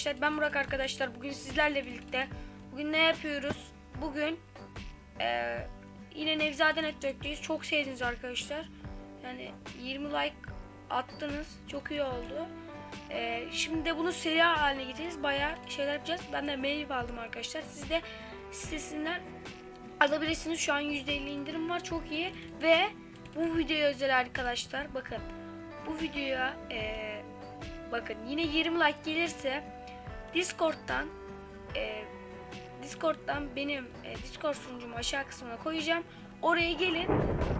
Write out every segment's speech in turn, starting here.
Arkadaşlar. Ben Burak arkadaşlar. Bugün sizlerle birlikte. Bugün ne yapıyoruz? Bugün eee, yine Nevzade Network'teyiz. Çok sevdiniz arkadaşlar. Yani 20 like attınız. Çok iyi oldu. Eee, şimdi de bunu seri haline getireceğiz. Bayağı şeyler yapacağız. Ben de mail aldım arkadaşlar. Siz de sitesinden alabilirsiniz. Şu an %50 indirim var. Çok iyi. Ve bu videoya özel arkadaşlar. Bakın. Bu videoya eee Bakın yine 20 like gelirse Discord'dan e, Discord'dan benim e, Discord sunucumu aşağı kısmına koyacağım. Oraya gelin.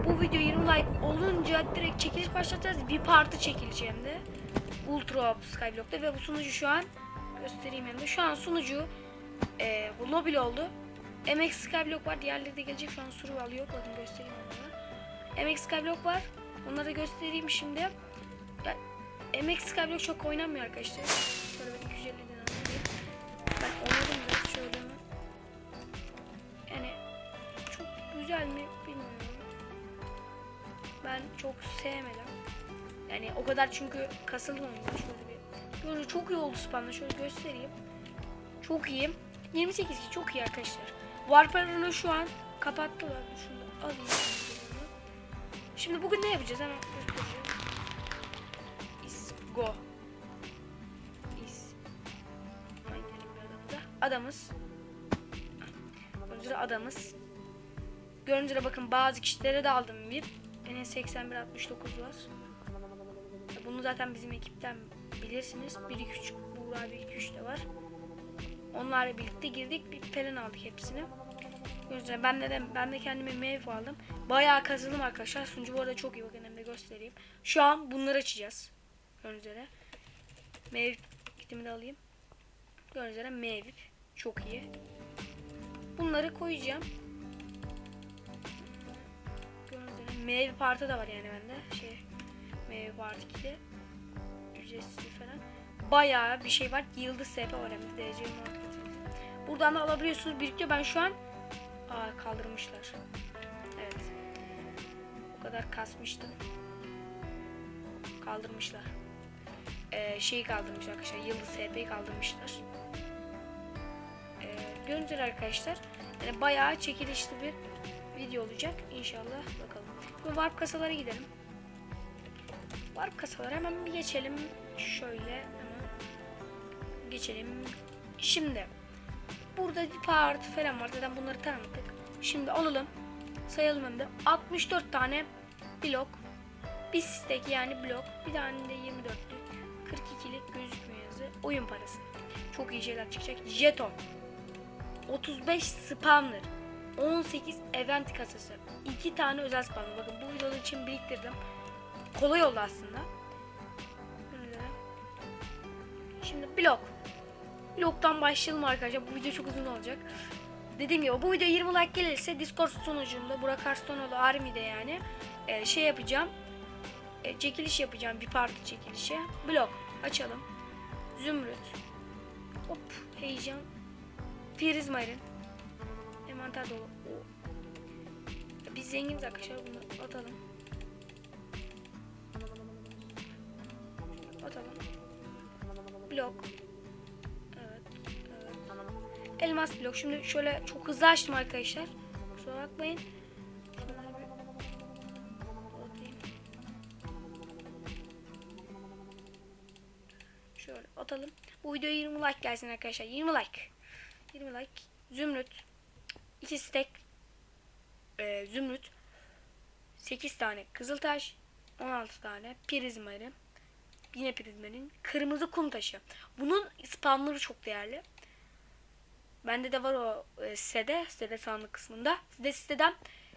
Bu video 20 like olunca direkt çekiliş başlatacağız. Bir parti çekileceğim de. Ultra Skyblock'ta ve bu sunucu şu an göstereyim hem de. Şu an sunucu e, bu oldu. MX Skyblock var. Diğerleri de gelecek. Şu an suru alıyor. Bakın göstereyim onları. MX Skyblock var. Onları da göstereyim şimdi. Ya, MX Skyblock çok oynanmıyor arkadaşlar. Güzel mi bilmiyorum. Ben çok sevmedim. Yani o kadar çünkü kasıldı oyunda şöyle bir. Böyle çok iyi oldu spamda şöyle göstereyim. Çok iyi. 28 kişi çok iyi arkadaşlar. Warpar'ını şu an kapattılar. Şunu alayım. Şimdi bugün ne yapacağız hemen göstereceğim. Is go. Is. Adamız. Üzere adamız. Gördüğünüz üzere bakın bazı kişilere de aldım bir. Benim 81 69 var. Bunu zaten bizim ekipten bilirsiniz. 1 2 3 Buğra 1 2 3 de var. Onlarla birlikte girdik. Bir falan aldık hepsini. Üzere ben de, ben de kendime meyve aldım. Bayağı kazandım arkadaşlar. Sunucu bu arada çok iyi bakın hem de göstereyim. Şu an bunları açacağız. Gördüğünüz üzere. Meyve kitimi de alayım. Gördüğünüz üzere meyve. Çok iyi. Bunları koyacağım. Meyve partı da var yani bende. Şey meyve partı 2'de. Ücretsiz falan. Bayağı bir şey var. Yıldız SP var hem de derece Buradan da alabiliyorsunuz. Birikiyor. Ben şu an Aa kaldırmışlar. Evet. O kadar kasmıştım. Kaldırmışlar. Ee, şeyi kaldırmışlar arkadaşlar. Yıldız SP'yi kaldırmışlar. Ee, arkadaşlar. Yani bayağı çekilişli bir video olacak. İnşallah bakalım. Şimdi warp kasalara gidelim. Warp kasalara hemen bir geçelim. Şöyle hemen geçelim. Şimdi burada bir parti falan var. Zaten bunları tanıdık. Şimdi alalım. Sayalım hem de. 64 tane blok. Bir stack yani blok. Bir tane de 24'lük. 42'lik gözükmüyor yazı. Oyun parası. Çok iyi şeyler çıkacak. Jeton. 35 spawner. 18 event kasası. 2 tane özel spawner. Bakın bu video için biriktirdim. Kolay oldu aslında. Şimdi blok. Bloktan başlayalım arkadaşlar. Bu video çok uzun olacak. Dediğim gibi bu video 20 like gelirse Discord sunucumda Burak Arstonoğlu Army'de yani e, şey yapacağım. E, çekiliş yapacağım. Bir parti çekilişi. Blok. Açalım. Zümrüt. Hop. Heyecan. Prizmarin. Envanter dolu. Zenginiz arkadaşlar. Bunu atalım. Atalım. Blok. Evet. Evet. Elmas blok. Şimdi şöyle çok hızlı açtım arkadaşlar. Kusura bakmayın. Şöyle atalım. Bu videoya 20 like gelsin arkadaşlar. 20 like. 20 like. Zümrüt. 2 stack. Ee, zümrüt. 8 tane kızıltaş. 16 tane prizmarin. Yine prizmarin. Kırmızı kum taşı. Bunun spamları çok değerli. Bende de var o e, sitede. Sitede sandık kısmında. Siz de siteden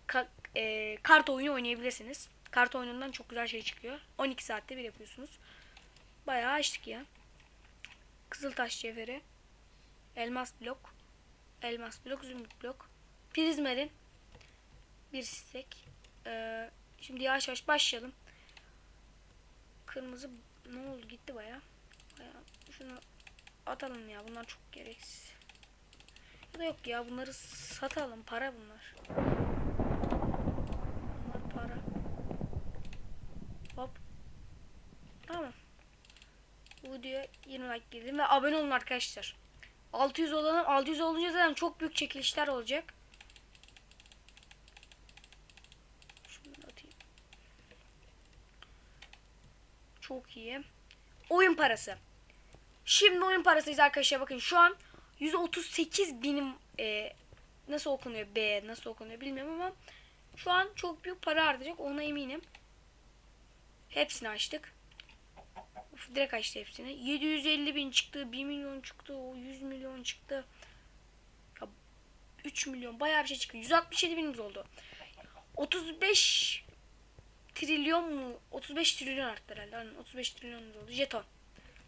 ka- e, kart oyunu oynayabilirsiniz. Kart oyunundan çok güzel şey çıkıyor. 12 saatte bir yapıyorsunuz. Bayağı açtık ya. Kızıltaş cevheri. Elmas blok. Elmas blok, zümrüt blok. Prizmerin. Bir istek. Ee, şimdi yavaş yavaş başlayalım. Kırmızı ne oldu gitti baya. Baya şunu atalım ya bunlar çok gereksiz. Ya da yok ya bunları satalım para bunlar. Bunlar para. Hop. Tamam. Bu videoya 20 like girdim ve abone olun arkadaşlar. 600 olalım. 600 olunca zaten çok büyük çekilişler olacak. Şunu atayım. Çok iyi. Oyun parası. Şimdi oyun parasıyız arkadaşlar. Bakın şu an 138 binim e, nasıl okunuyor B nasıl okunuyor bilmiyorum ama şu an çok büyük para artacak ona eminim. Hepsini açtık. Uf, direkt açtı hepsini. 750 bin çıktı, 1 milyon çıktı, o 100 milyon çıktı. Ya 3 milyon bayağı bir şey çıktı. 167 binimiz oldu. 35 trilyon mu? 35 trilyon arttı herhalde. Aynen, 35 trilyonumuz oldu. Jeton.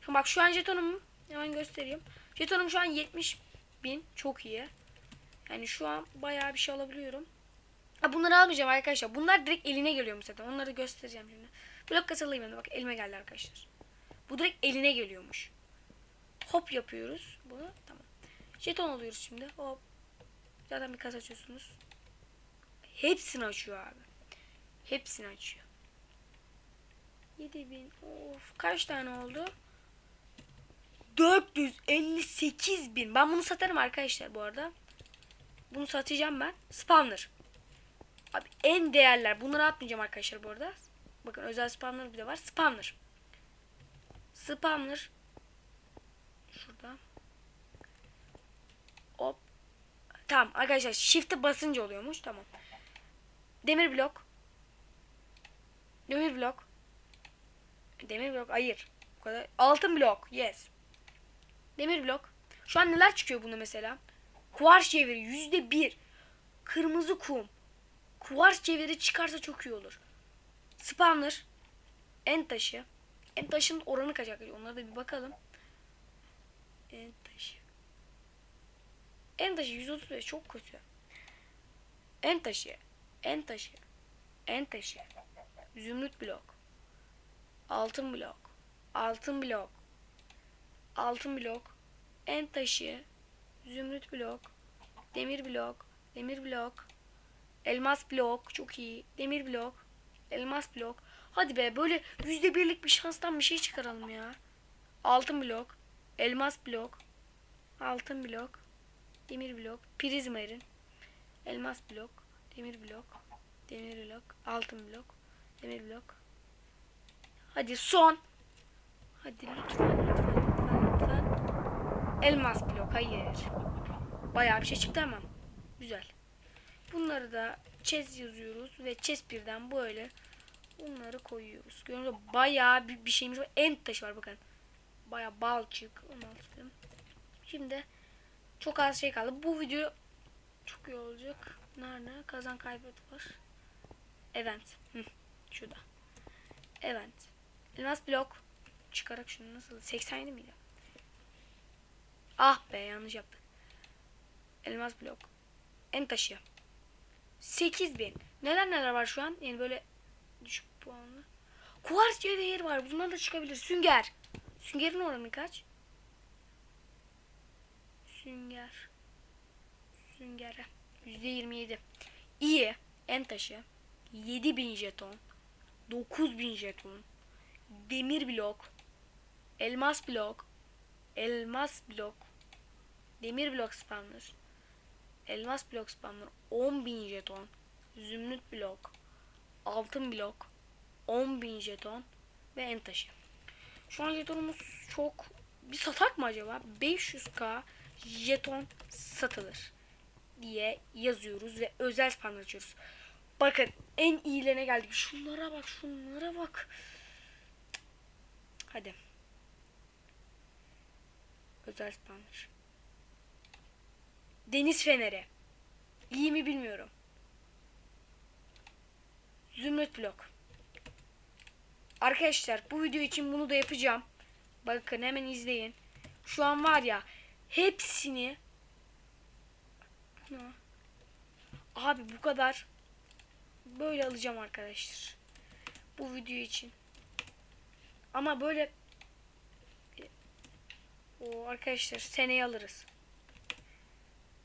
Şimdi bak şu an jetonum hemen göstereyim. Jetonum şu an 70 bin. Çok iyi. Yani şu an bayağı bir şey alabiliyorum. Ha, bunları almayacağım arkadaşlar. Bunlar direkt eline geliyor zaten. Onları göstereceğim şimdi. Blok kasalayım ben de. Bak elime geldi arkadaşlar. Bu direkt eline geliyormuş. Hop yapıyoruz bunu. Tamam. Jeton alıyoruz şimdi. Hop. Zaten bir kasa açıyorsunuz. Hepsini açıyor abi. Hepsini açıyor. 7000. Of. Kaç tane oldu? 458 bin. Ben bunu satarım arkadaşlar bu arada. Bunu satacağım ben. Spawner. Abi en değerler. Bunları atmayacağım arkadaşlar bu arada. Bakın özel spawner bir de var. Spawner. Spawner. Şurada. Hop. Tamam arkadaşlar shift'e basınca oluyormuş. Tamam. Demir blok. Demir blok. Demir blok hayır. Bu kadar. Altın blok. Yes. Demir blok. Şu an neler çıkıyor bunda mesela? Kuvars çeviri yüzde bir. Kırmızı kum. Kuvars çeviri çıkarsa çok iyi olur. Spawner. En taşı. En taşın oranı kaç arkadaşlar? Onlara da bir bakalım. En taşı. En taşı 135 çok kötü. En taşı. En taşı. En taşı. Zümrüt blok. Altın blok. Altın blok. Altın blok. En taşı. Zümrüt blok. Demir blok. Demir blok. Elmas blok. Çok iyi. Demir blok. Elmas blok. Hadi be böyle yüzde birlik bir şanstan bir şey çıkaralım ya. Altın blok. Elmas blok. Altın blok. Demir blok. Prizmarin. Elmas blok. Demir blok. Demir blok. Altın blok. Demir blok. Hadi son. Hadi lütfen lütfen lütfen lütfen. Elmas blok. Hayır. Bayağı bir şey çıktı ama. Güzel. Bunları da chess yazıyoruz ve chess birden böyle bunları koyuyoruz. Gördüğünüz gibi bayağı bir, bir şeyimiz var. End taşı var bakın. Bayağı balçık. 16 diyorum. Şimdi çok az şey kaldı. Bu video çok iyi olacak. Nerede? Kazan kaybet var. Event. Hı, şurada. Event. Elmas blok. Çıkarak şunu nasıl? 87 miydi? Ah be yanlış yaptık. Elmas blok. En taşı. 8000. Neler neler var şu an? Yani böyle düşük puanlı. Kuvars cevher var. Bunlar da çıkabilir. Sünger. Süngerin oranı kaç? Sünger. Süngere. %27. İyi. En taşı. 7000 jeton. 9000 jeton. Demir blok. Elmas blok. Elmas blok. Demir blok spawner. Elmas blok spawner 10.000 jeton. Zümrüt blok. Altın blok. 10.000 jeton. Ve en taşı. Şu an jetonumuz çok... Bir satak mı acaba? 500k jeton satılır diye yazıyoruz ve özel spam açıyoruz. Bakın en iyilerine geldik. Şunlara bak, şunlara bak. Hadi. Özel spamlar. Deniz feneri. İyi mi bilmiyorum. Zümrüt blok. Arkadaşlar bu video için bunu da yapacağım. Bakın hemen izleyin. Şu an var ya hepsini Abi bu kadar böyle alacağım arkadaşlar. Bu video için. Ama böyle o arkadaşlar seneye alırız.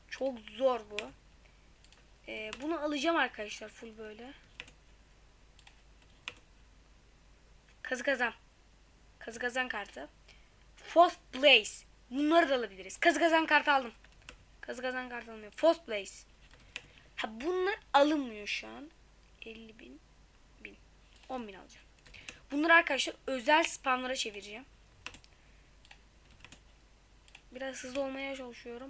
Çok zor bu. Ee, bunu alacağım arkadaşlar full böyle. Kazı kazan. Kazı kazan kartı. Fourth place. Bunları da alabiliriz. Kazı kazan kartı aldım. Kazı kazan kartı almıyor. Fourth place. Ha bunlar alınmıyor şu an. 50 bin. bin. 10 bin alacağım. Bunları arkadaşlar özel spamlara çevireceğim. Biraz hızlı olmaya çalışıyorum.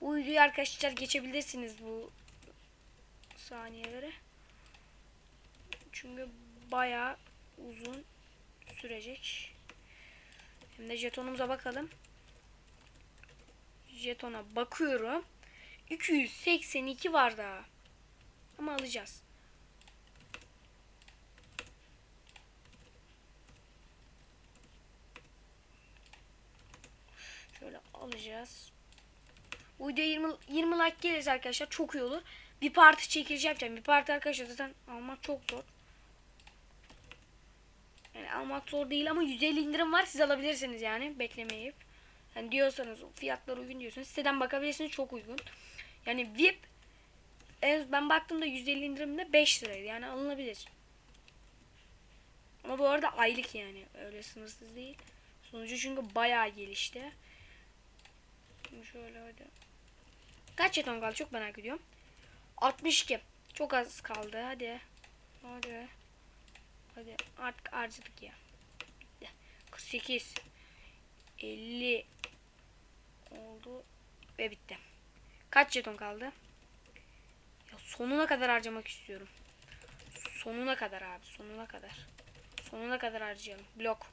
Bu videoyu arkadaşlar geçebilirsiniz bu saniyelere. Çünkü bayağı uzun sürecek. Hem de jetonumuza bakalım. Jetona bakıyorum. 282 var daha. Ama alacağız. Şöyle alacağız. Videoya 20, 20 like gelirse arkadaşlar çok iyi olur. Bir parti çekiliş yapacağım. Bir parti arkadaşlar zaten almak çok zor. Yani almak zor değil ama 150 indirim var. Siz alabilirsiniz yani beklemeyip. Yani diyorsanız fiyatlar uygun diyorsanız siteden bakabilirsiniz çok uygun. Yani VIP en, ben baktığımda 150 indirimde 5 liraydı yani alınabilir. Ama bu arada aylık yani öyle sınırsız değil. Sonucu çünkü bayağı gelişti. Şimdi şöyle hadi. Kaç jeton kaldı çok merak ediyorum. 62. Çok az kaldı hadi. Hadi. Hadi artık harcadık ya. Bitti. 48. 50 oldu ve bitti. Kaç jeton kaldı? Ya sonuna kadar harcamak istiyorum. Sonuna kadar abi, sonuna kadar. Sonuna kadar harcayalım. Blok.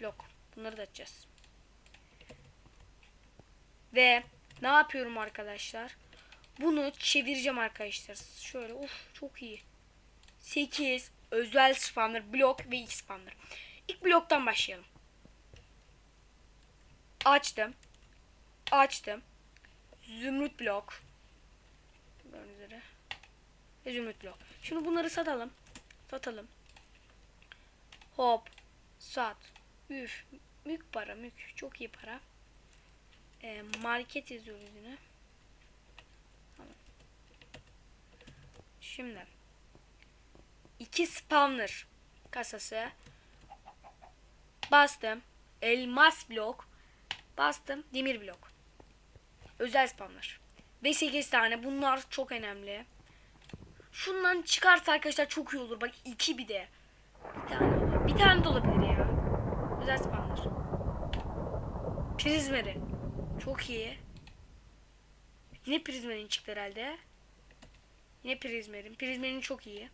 Blok. Bunları da açacağız. Ve ne yapıyorum arkadaşlar? Bunu çevireceğim arkadaşlar. Şöyle of çok iyi. 8 özel spawner blok ve X spawner. İlk bloktan başlayalım. Açtım. Açtım. Zümrüt blok. Üzere. Zümrüt blok. Şimdi bunları satalım. Satalım. Hop. Sat. Üf. Mük para mük. Çok iyi para. Ee, market yazıyoruz yine. Şimdi. iki spawner kasası. Bastım. Elmas blok. Bastım. Demir blok. Özel spamlar. Ve 8 tane. Bunlar çok önemli. Şundan çıkarsa arkadaşlar çok iyi olur. Bak iki bir de. Bir tane. Bir tane de olabilir ya. Özel spamlar. Prizmeri. Çok iyi. Yine prizmerin çıktı herhalde. Yine prizmerin. Prizmerin çok iyi.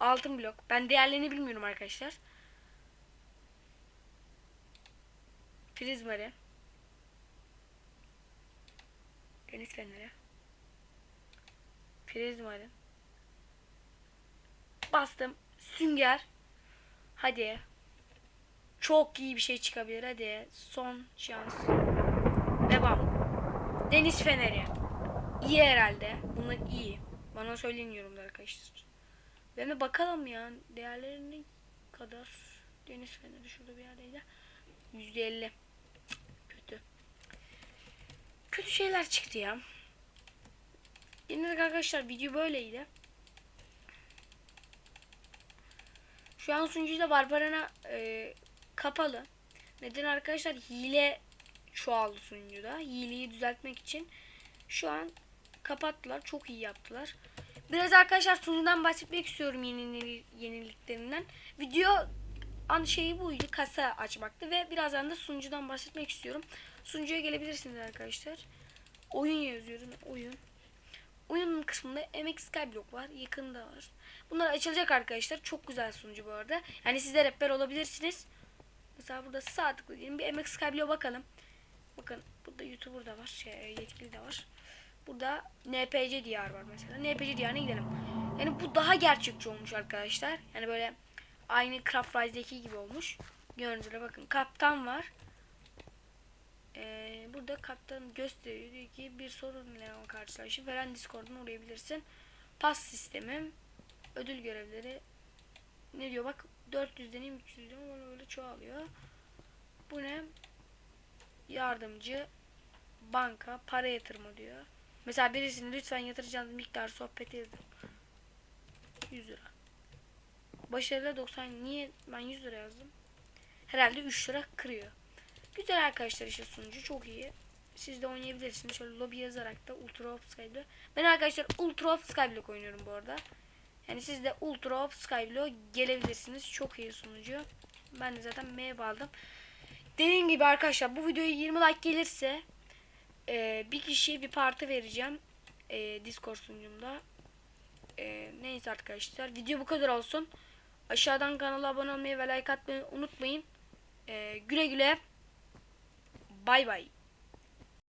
Altın blok. Ben değerlerini bilmiyorum arkadaşlar. Prizmeri. Deniz feneri. Prizmarin. Bastım. Sünger. Hadi. Çok iyi bir şey çıkabilir. Hadi. Son şans. Devam. Deniz feneri. İyi herhalde. Bunlar iyi. Bana söyleyin yorumlar arkadaşlar. Ben de bakalım ya. Değerleri ne kadar? Deniz feneri şurada bir yerdeydi. %50. Kötü kötü şeyler çıktı ya. Yine arkadaşlar video böyleydi. Şu an sunucuda Barbarana e, kapalı. Neden arkadaşlar? Hile çoğaldı sunucuda. Hileyi düzeltmek için şu an kapattılar. Çok iyi yaptılar. Biraz arkadaşlar sunucudan bahsetmek istiyorum yeni yeniliklerinden. Video an şeyi buydu kasa açmaktı ve birazdan da sunucudan bahsetmek istiyorum. Sunucuya gelebilirsiniz arkadaşlar. Oyun yazıyorum. Oyun. Oyunun kısmında MX Skyblock var. Yakında var. Bunlar açılacak arkadaşlar. Çok güzel sunucu bu arada. Yani sizler rehber olabilirsiniz. Mesela burada sağ tıklayalım. Bir MX Skyblock'a bakalım. Bakın burada YouTuber da var. Şey, yetkili de var. Burada NPC diyar var mesela. NPC diyarına gidelim. Yani bu daha gerçekçi olmuş arkadaşlar. Yani böyle aynı Craft Rise'deki gibi olmuş. Gördüğünüz üzere bakın kaptan var. Ee, burada kaptan gösteriyor diyor ki bir sorunla karşılaşıp veren Discord'una uğrayabilirsin. Pas sistemi, ödül görevleri ne diyor bak 400 deneyim 300 deneyim böyle çoğalıyor. Bu ne? Yardımcı, banka, para yatırımı diyor. Mesela birisini lütfen yatıracağınız miktar sohbeti yazın. 100 lira. Başarılı 90 niye ben 100 lira yazdım? Herhalde 3 lira kırıyor. Güzel arkadaşlar işte sunucu çok iyi. Siz de oynayabilirsiniz. Şöyle lobby yazarak da Ultra Skyblock. Ben arkadaşlar Ultra Skyblock oynuyorum bu arada. Yani siz de Ultra Skyblock gelebilirsiniz. Çok iyi sunucu. Ben de zaten M aldım. Dediğim gibi arkadaşlar bu videoya 20 like gelirse e, bir kişiye bir parti vereceğim. E, Discord sunucumda. E, neyse arkadaşlar video bu kadar olsun. Aşağıdan kanala abone olmayı ve like atmayı unutmayın. E, güle güle. Bay bay.